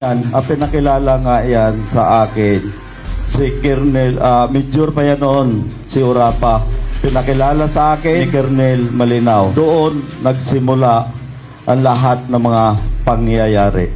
Yan, ang pinakilala nga yan sa akin, si Kernel, ah, Major pa yan noon, si Urapa. Pinakilala sa akin ni Kernel Malinaw. Doon nagsimula ang lahat ng mga pangyayari.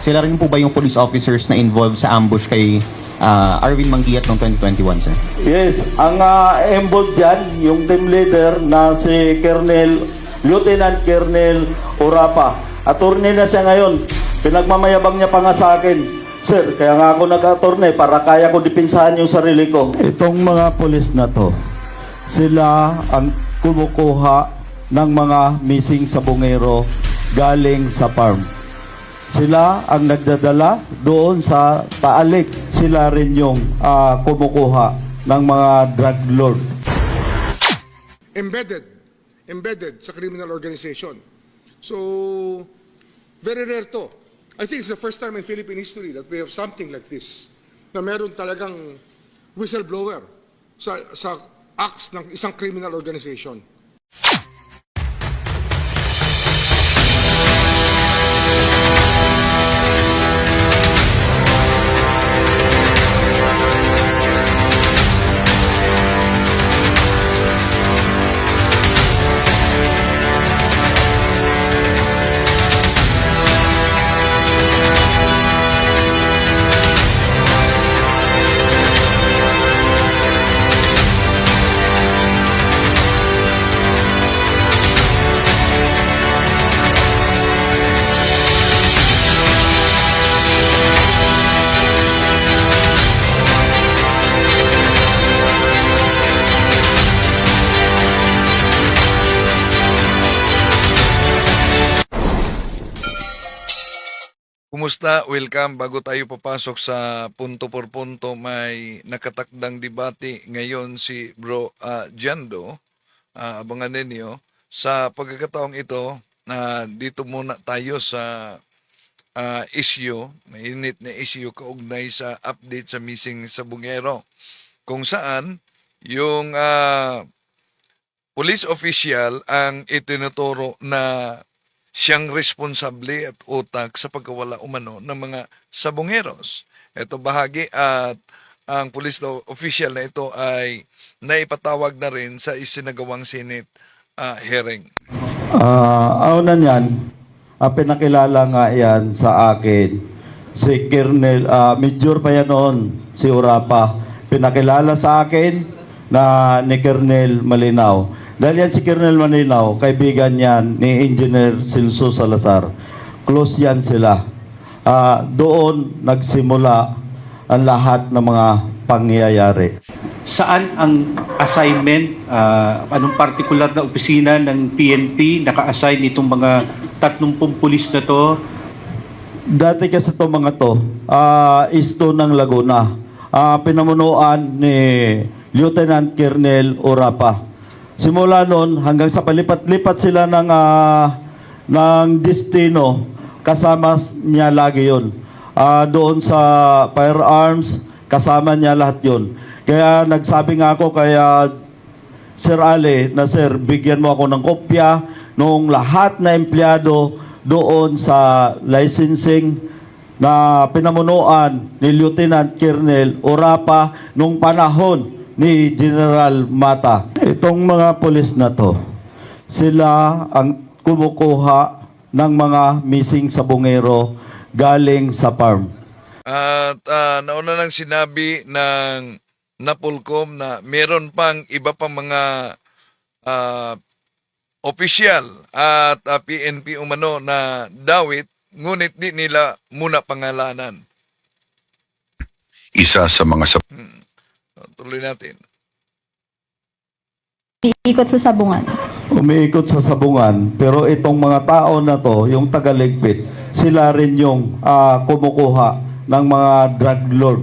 Sila rin po ba yung police officers na involved sa ambush kay ah, Arvin Mangiat noong 2021, sir? Yes, ang uh, involved dyan, yung team leader na si Kernel, Lieutenant Kernel Urapa. Attorney na siya ngayon. Pinagmamayabang niya pa nga sa akin. Sir, kaya nga ako nag-attorney para kaya ko dipinsahan yung sarili ko. Itong mga pulis na to, sila ang kumukuha ng mga missing sa bungero galing sa farm. Sila ang nagdadala doon sa paalik. Sila rin yung ah, kumukuha ng mga drug lord. embedded, embedded sa criminal organization. So, very rare to. I think it's the first time in Philippine history that we have something like this, na meron talagang whistleblower sa, sa acts ng isang criminal organization. Kumusta? Welcome. Bago tayo papasok sa punto por punto, may nakatakdang debate ngayon si Bro ah, Jando. Ah, abangan ninyo. Sa pagkakataong ito, na dito muna tayo sa ah, issue, mainit na issue kaugnay sa update sa missing sa Bungero. Kung saan, yung ah, police official ang itinuturo na siyang responsable at utak sa pagkawala umano ng mga sabongeros. Ito bahagi at ang police official na ito ay naipatawag na rin sa isinagawang Senate ah, hearing. Ah, una niyan, ang pinakilala nga yan sa akin, si Kernel, ah, Major pa yan noon, si Urapa. Pinakilala sa akin na ni Kernel Malinaw. Dahil yan si Kernel Malinaw, kaibigan yan ni Engineer Silso Salazar. Close yan sila. Ah, doon nagsimula ang lahat ng mga pangyayari. Saan ang assignment, ah, anong particular na opisina ng PNP naka-assign itong mga 30 pulis na to? Dati kasi itong mga to, ah isto ng Laguna. Ah, pinamunuan ni Lieutenant Colonel Urapa. Simula noon hanggang sa palipat-lipat sila ng ah, ng destino, kasama niya lagi 'yon. Ah, doon sa firearms, kasama niya lahat 'yon. Kaya nagsabi nga ako kaya Sir Ali, na sir, bigyan mo ako ng kopya nung lahat na empleyado doon sa licensing na pinamunuan ni Lieutenant Colonel Orapa nung panahon ni General Mata. Itong mga pulis na to, sila ang kumukuha ng mga missing sa bungero galing sa farm. At ah, nauna nang sinabi ng Napolcom na meron pang iba pang mga ah, opisyal at ah, PNP umano na dawit ngunit di nila muna pangalanan. isa sa mga sa Tuloy natin. Ikot sa sabungan. umiikot sa sabungan. Pero itong mga tao na to yung tagaligpit sila rin yung ah, kumukuha ng mga drug lord.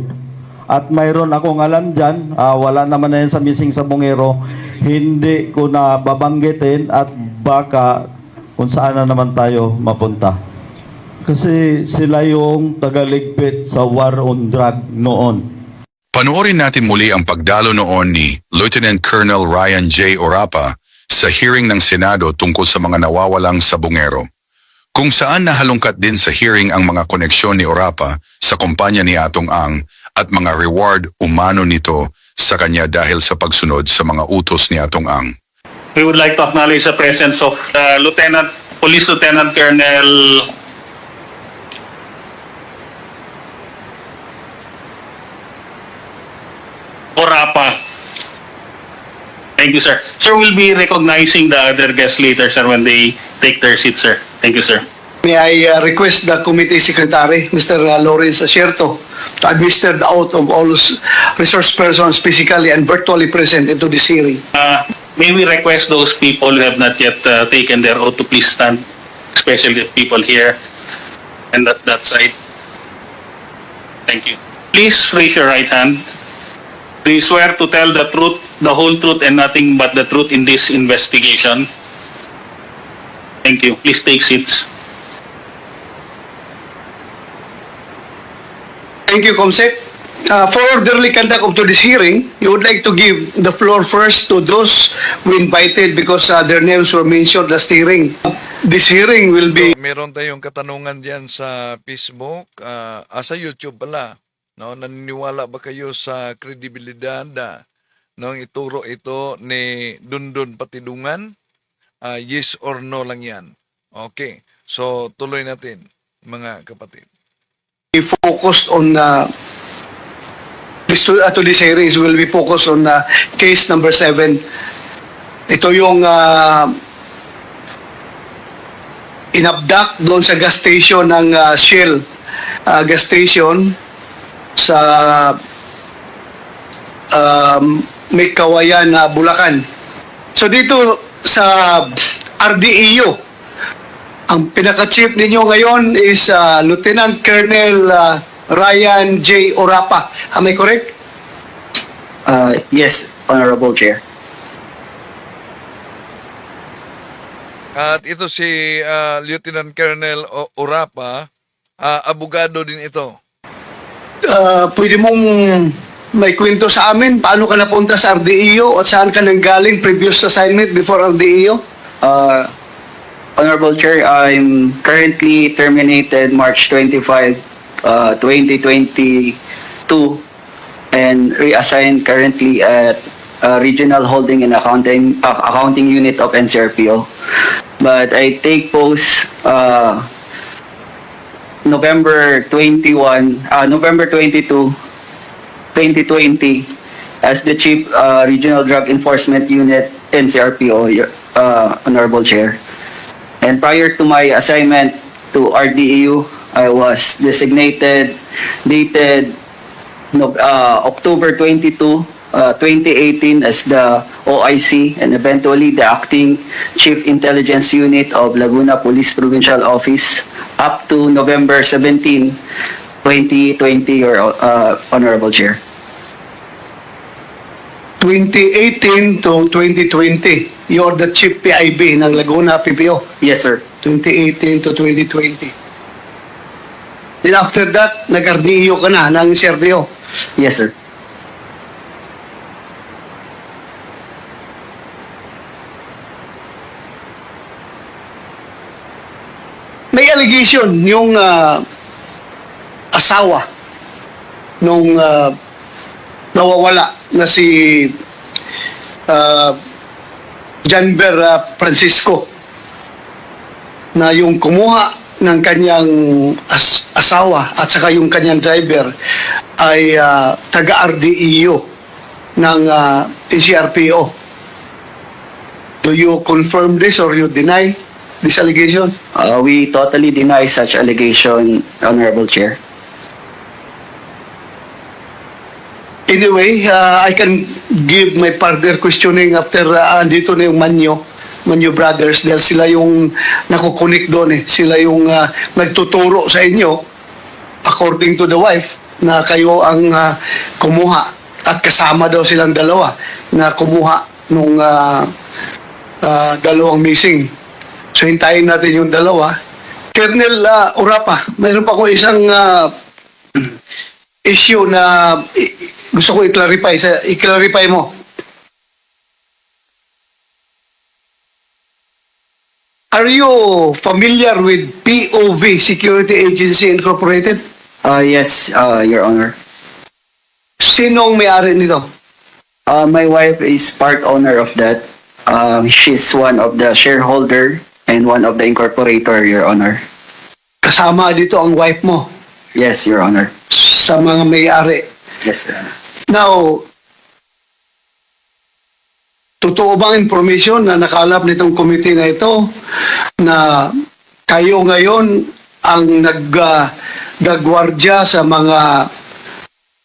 At mayroon akong alam dyan ah, wala naman na yan sa missing sa bungero hindi ko na babanggitin at baka kung saan na naman tayo mapunta. Kasi sila yung tagaligpit sa war on drug noon Panoorin natin muli ang pagdalo noon ni Lieutenant Colonel Ryan J. Orapa sa hearing ng Senado tungkol sa mga nawawalang sabungero. kung saan nahalungkat din sa hearing ang mga koneksyon ni Orapa sa kumpanya ni Atong Ang at mga reward umano nito sa kanya dahil sa pagsunod sa mga utos ni Atong Ang. We would like to acknowledge the presence of uh, Lieutenant, Police Lieutenant Colonel Orapa. Thank you, sir. Sir, we'll be recognizing the other guests later, sir, when they take their seats, sir. Thank you, sir. May I uh, request the committee secretary, Mr. Lawrence Asierto, to administer the oath of all resource persons physically and virtually present into this hearing. Uh, may we request those people who have not yet uh, taken their oath to please stand, especially the people here and that, that side. Thank you. Please raise your right hand. Do you swear to tell the truth, the whole truth, and nothing but the truth in this investigation? Thank you. Please take seats. Thank you, Comsec. Uh, for orderly conduct of today's hearing, you would like to give the floor first to those we invited because uh, their names were mentioned last hearing. This hearing will be Meron tayong katanungan diyan sa Facebook, ah, ah, sa YouTube pala. No, naniniwala ba kayo sa kredibilidad na nung ituro ito ni Dundun Patidungan? Ah, yes or no lang yan. Okay. So, tuloy natin, mga kapatid. focused on uh, this uh, today's hearings will be focused on uh, case number seven. Ito yung uh, inabdak doon sa gas station ng uh, Shell uh, gas station sa um, may kawayan na Bulacan. So dito sa RDEU, ang pinaka-chief ninyo ngayon is uh, Lieutenant Colonel uh, Ryan J. Orapa. Am I correct? Uh, yes, Honorable Chair. At ito si ah, Lieutenant Colonel O- Orapa, ah, abogado din ito. Uh, pwede mong may kwento sa amin paano ka napunta sa RDEU at saan ka nanggaling previous assignment before RDEU? Uh, Honorable Chair, I'm currently terminated March 25, uh, 2022 and reassigned currently at uh, Regional Holding and Accounting uh, Accounting Unit of NCRPO. But I take post uh, November 21, uh, November 22, 2020 as the Chief uh, Regional Drug Enforcement Unit NCRPO, uh, Honorable Chair. And prior to my assignment to RDEU, I was designated, dated uh, October 22, uh, 2018 as the OIC and eventually the Acting Chief Intelligence Unit of Laguna Police Provincial Office up to November 17, 2020, Your uh, Honorable Chair. 2018 to 2020. You're the chief PIB ng Laguna PPO. Yes, sir. 2018 to 2020. Then after that, nag-RDEU ka na ng CRPO. Yes, sir. Allegation yung ah, asawa nung ah, nawawala na si uh, Janber ah, Francisco na yung kumuha ng kanyang as- asawa at saka yung kanyang driver ay ah, taga-RDEU ng ah, NCRPO. Do you confirm this or you deny this allegation? Uh, we totally deny such allegation, Honorable Chair. Anyway, uh, I can give my further questioning after uh, andito na yung Manyo, Manyo Brothers dahil sila yung nakukunik doon eh. Sila yung uh, nagtuturo sa inyo according to the wife na kayo ang uh, kumuha at kasama daw silang dalawa na kumuha nung uh, uh, dalawang missing. So hintayin natin yung dalawa. Colonel uh, Urapa, mayroon pa ko isang uh, issue na gusto ko i-clarify sa i-clarify mo. Are you familiar with POV Security Agency Incorporated? Uh, yes, uh, Your Honor. Sinong may-ari nito? Uh, my wife is part owner of that. Uh, she's one of the shareholder and one of the incorporator, Your Honor. Kasama dito ang wife mo Yes, Your Honor. sa mga may-ari. Yes, Your Honor. Now, totoo bang information na nakalap nitong committee na ito na kayo ngayon ang nag uh, gagwardya sa mga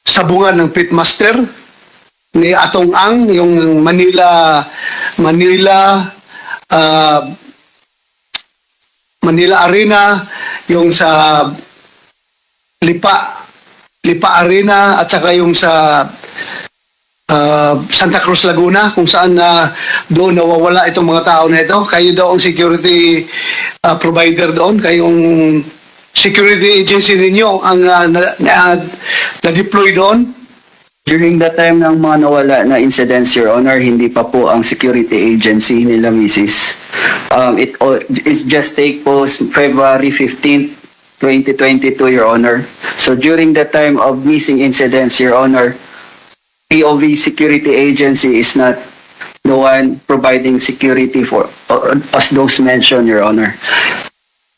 sabungan ng pitmaster ni Atong Ang yung Manila Manila uh, Manila Arena yung sa Lipa Lipa Arena at saka yung sa uh, Santa Cruz Laguna kung saan na doon nawawala itong mga tao na ito. Kayo daw ang security uh, provider doon, kayong security agency ninyo ang uh, na, na, na-deploy doon. During the time ng mga nawala na incidents, Your Honor, hindi pa po ang security agency nila, Mrs. Um, it all, it's just take post February 15th, 2022, Your Honor. So during the time of missing incidents, Your Honor, POV security agency is not the one providing security for uh, as those mentioned, Your Honor.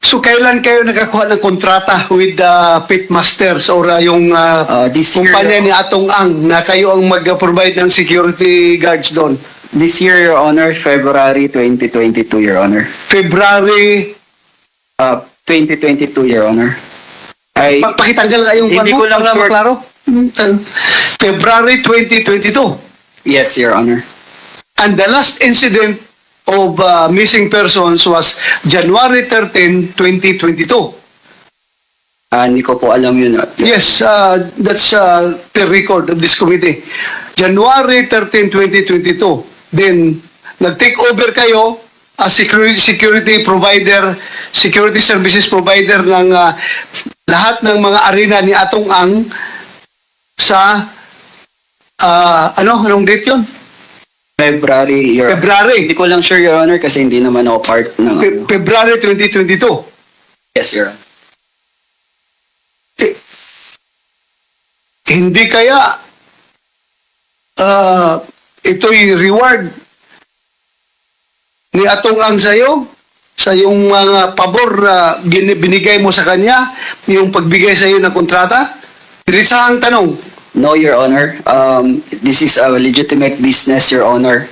So kailan kayo nakakuha ng kontrata with the pitmasters or uh, yung uh, Uh, this year- kumpanya ni Atong Ang na kayo ang mag-provide ng security guards doon? This year, Your Honor, February 2022, Your Honor. February, Uh, 2022, Your Honor. I, pa- pakitanggal nga yung Hindi ko lang sure. maklaro. Hmm, February 2022. yes, Your Honor. And the last incident of uh, missing persons was January 13, 2022. Ah, hindi ko po alam yun. Yes, uh, that's uh, the record of this committee. January 13, 2022. Then, nag-take over kayo as security, security provider, security services provider ng uh, lahat ng mga arena ni Atong Ang sa uh, ano, anong date yun? February, Your Hindi February. ko lang sure, Your Honor, kasi hindi naman ako part ng... Fe- ano. February 2022. Yes, Your Honor. hindi kaya uh, ito'y reward ni Atong Ang sa'yo sa yung mga pabor na binigay mo sa kanya, yung pagbigay sa iyo ng kontrata? Dirisa ang tanong. No, Your Honor. Um, this is a legitimate business, Your Honor.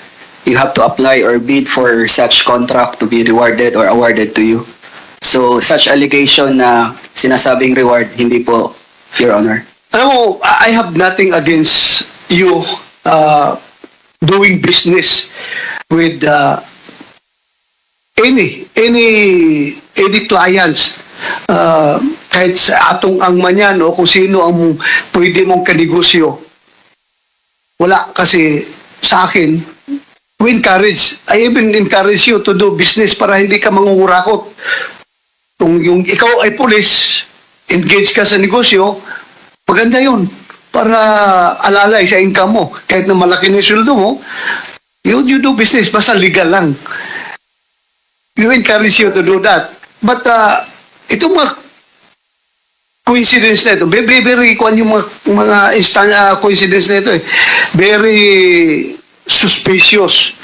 You have to apply or bid for such contract to be rewarded or awarded to you. So, such allegation na sinasabing reward, hindi po, Your Honor. Alam mo, I I have nothing against you uh, doing business with uh, any any any clients uh, kahit sa atong ang manyan o kung sino ang pwede mong kanegosyo. Wala kasi sa akin, we encourage, I even encourage you to do business para hindi ka mangungurakot. Kung yung ikaw ay pulis, engage ka sa negosyo, maganda yun. Para alalay sa income mo. Kahit na malaki na yung sweldo mo, you, you do business, basta legal lang. You encourage you to do that. But, uh, itong mga coincidence na ito, very, very, kung yung mga, mga instant uh, coincidence na ito eh, very suspicious.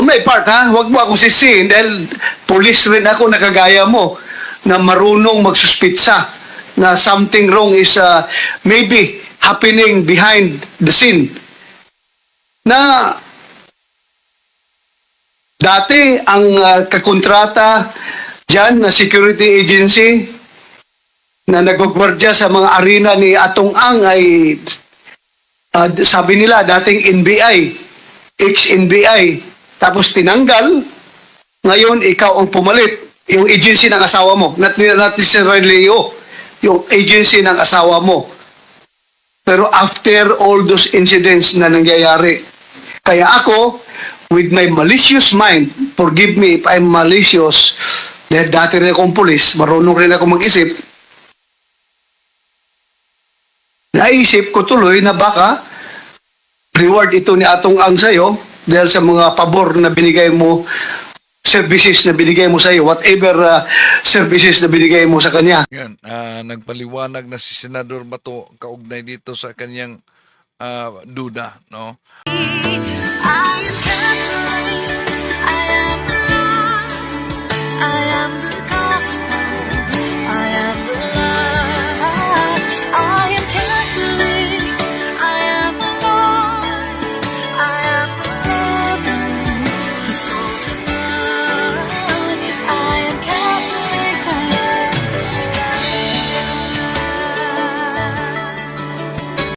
On my part, ha? Huwag mo ako sisihin dahil police rin ako nakagaya mo na marunong magsuspitsa na something wrong is uh, maybe happening behind the scene. Na dati ang uh, kakontrata dyan na security agency na nagwagwardya sa mga arena ni Atong Ang ay uh, sabi nila dating NBI, ex-NBI, tapos tinanggal, ngayon ikaw ang pumalit, yung agency ng asawa mo, not, not necessarily you, yung agency ng asawa mo. Pero after all those incidents na nangyayari, kaya ako, with my malicious mind, forgive me if I'm malicious, dahil dati rin akong pulis, marunong rin ako mag-isip, naisip ko tuloy na baka reward ito ni Atong Ang sa'yo dahil sa mga pabor na binigay mo services na binigay mo sa iyo, whatever uh, services na binigay mo sa kanya. Yan, ah, nagpaliwanag na si Senador Bato kaugnay dito sa kanyang ah, duda, no? I am. I am